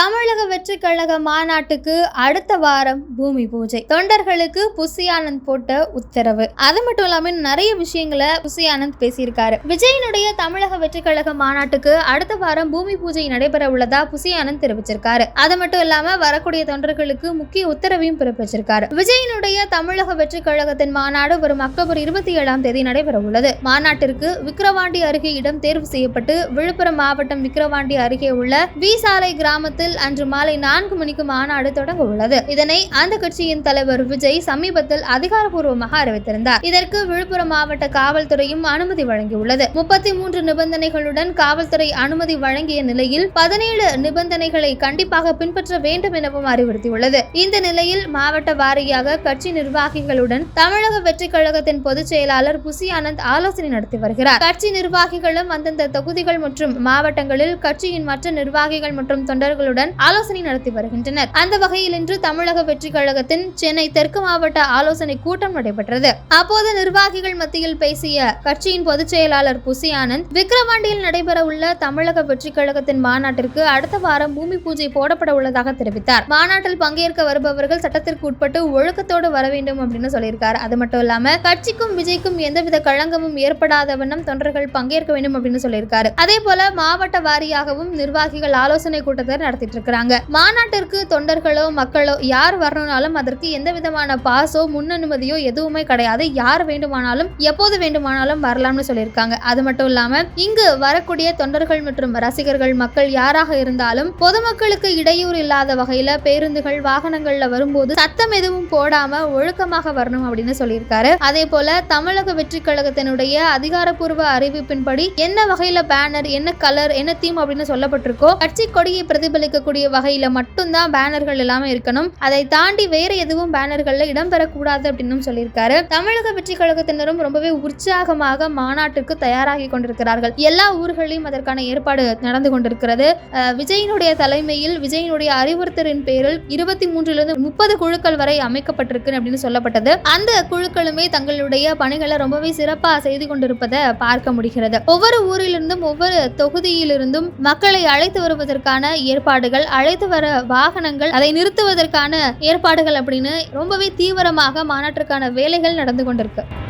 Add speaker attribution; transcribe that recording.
Speaker 1: தமிழக வெற்றி கழக மாநாட்டுக்கு அடுத்த வாரம் பூமி பூஜை தொண்டர்களுக்கு புசி ஆனந்த் போட்ட உத்தரவு அது மட்டும் இல்லாம நிறைய விஷயங்களை புசி ஆனந்த் பேசியிருக்காரு விஜயனுடைய தமிழக வெற்றி கழக மாநாட்டுக்கு அடுத்த வாரம் பூமி பூஜை நடைபெற உள்ளதா புசி ஆனந்த் தெரிவிச்சிருக்காரு அது மட்டும் இல்லாம வரக்கூடிய தொண்டர்களுக்கு முக்கிய உத்தரவையும் பிறப்பிச்சிருக்காரு விஜயனுடைய தமிழக வெற்றி கழகத்தின் மாநாடு வரும் அக்டோபர் இருபத்தி ஏழாம் தேதி நடைபெற உள்ளது மாநாட்டிற்கு விக்கிரவாண்டி அருகே இடம் தேர்வு செய்யப்பட்டு விழுப்புரம் மாவட்டம் விக்கிரவாண்டி அருகே உள்ள விசாலை கிராமத்தில் நகரில் அன்று மாலை நான்கு மணிக்கு மாநாடு தொடங்க உள்ளது இதனை அந்த கட்சியின் தலைவர் விஜய் சமீபத்தில் அதிகாரப்பூர்வமாக அறிவித்திருந்தார் இதற்கு விழுப்புரம் மாவட்ட காவல்துறையும் அனுமதி வழங்கியுள்ளது முப்பத்தி மூன்று நிபந்தனைகளுடன் காவல்துறை அனுமதி வழங்கிய நிலையில் பதினேழு நிபந்தனைகளை கண்டிப்பாக பின்பற்ற வேண்டும் எனவும் அறிவுறுத்தியுள்ளது இந்த நிலையில் மாவட்ட வாரியாக கட்சி நிர்வாகிகளுடன் தமிழக வெற்றிக் கழகத்தின் பொதுச் செயலாளர் புசி ஆனந்த் ஆலோசனை நடத்தி வருகிறார் கட்சி நிர்வாகிகளும் அந்தந்த தொகுதிகள் மற்றும் மாவட்டங்களில் கட்சியின் மற்ற நிர்வாகிகள் மற்றும் தொண்டர்களுடன் அமைச்சர்களுடன் ஆலோசனை நடத்தி வருகின்றனர் அந்த வகையில் இன்று தமிழக வெற்றி கழகத்தின் சென்னை தெற்கு மாவட்ட ஆலோசனை கூட்டம் நடைபெற்றது அப்போது நிர்வாகிகள் மத்தியில் பேசிய கட்சியின் பொதுச் செயலாளர் புசி ஆனந்த் விக்கிரவாண்டியில் நடைபெற உள்ள தமிழக வெற்றி கழகத்தின் மாநாட்டிற்கு அடுத்த வாரம் பூமி பூஜை போடப்பட உள்ளதாக தெரிவித்தார் மாநாட்டில் பங்கேற்க வருபவர்கள் சட்டத்திற்கு உட்பட்டு ஒழுக்கத்தோடு வர வேண்டும் அப்படின்னு சொல்லியிருக்காரு அது மட்டும் இல்லாம கட்சிக்கும் விஜய்க்கும் எந்தவித களங்கமும் ஏற்படாத வண்ணம் தொண்டர்கள் பங்கேற்க வேண்டும் அப்படின்னு சொல்லியிருக்காரு அதே போல மாவட்ட வாரியாகவும் நிர்வாகிகள் ஆலோசனை கூட்டத்தை நடத்த நடத்திட்டு இருக்கிறாங்க மாநாட்டிற்கு தொண்டர்களோ மக்களோ யார் வரணும்னாலும் அதற்கு எந்த விதமான பாஸோ முன் அனுமதியோ எதுவுமே கிடையாது யார் வேண்டுமானாலும் எப்போது வேண்டுமானாலும் வரலாம்னு சொல்லியிருக்காங்க அது மட்டும் இல்லாம இங்கு வரக்கூடிய தொண்டர்கள் மற்றும் ரசிகர்கள் மக்கள் யாராக இருந்தாலும் பொதுமக்களுக்கு இடையூறு இல்லாத வகையில பேருந்துகள் வாகனங்கள்ல வரும்போது சத்தம் எதுவும் போடாம ஒழுக்கமாக வரணும் அப்படின்னு சொல்லியிருக்காரு அதே போல தமிழக வெற்றி கழகத்தினுடைய அதிகாரப்பூர்வ அறிவிப்பின்படி என்ன வகையில பேனர் என்ன கலர் என்ன தீம் அப்படின்னு சொல்லப்பட்டிருக்கோ கட்சி கொடியை பிரதிபலி இருக்கக்கூடிய வகையில் மட்டும்தான் பேனர்கள் எல்லாமே இருக்கணும் அதை தாண்டி வேற எதுவும் பேனர்களில் இடம்பெறக்கூடாது அப்படின்னு சொல்லியிருக்காரு தமிழக வெற்றி கழகத்தினரும் ரொம்பவே உற்சாகமாக மாநாட்டுக்கு தயாராகி கொண்டிருக்கிறார்கள் எல்லா ஊர்களிலும் அதற்கான ஏற்பாடு நடந்து கொண்டிருக்கிறது விஜயினுடைய தலைமையில் விஜயினுடைய அறிவுறுத்தலின் பேரில் இருபத்தி மூன்றிலிருந்து முப்பது குழுக்கள் வரை அமைக்கப்பட்டிருக்கு அப்படின்னு சொல்லப்பட்டது அந்த குழுக்களுமே தங்களுடைய பணிகளை ரொம்பவே சிறப்பாக செய்து கொண்டிருப்பதை பார்க்க முடிகிறது ஒவ்வொரு ஊரிலிருந்தும் ஒவ்வொரு தொகுதியிலிருந்தும் மக்களை அழைத்து வருவதற்கான ஏற்பாடு ஏற்பாடுகள் அழைத்து வர வாகனங்கள் அதை நிறுத்துவதற்கான ஏற்பாடுகள் அப்படின்னு ரொம்பவே தீவிரமாக மாநாட்டிற்கான வேலைகள் நடந்து கொண்டிருக்கு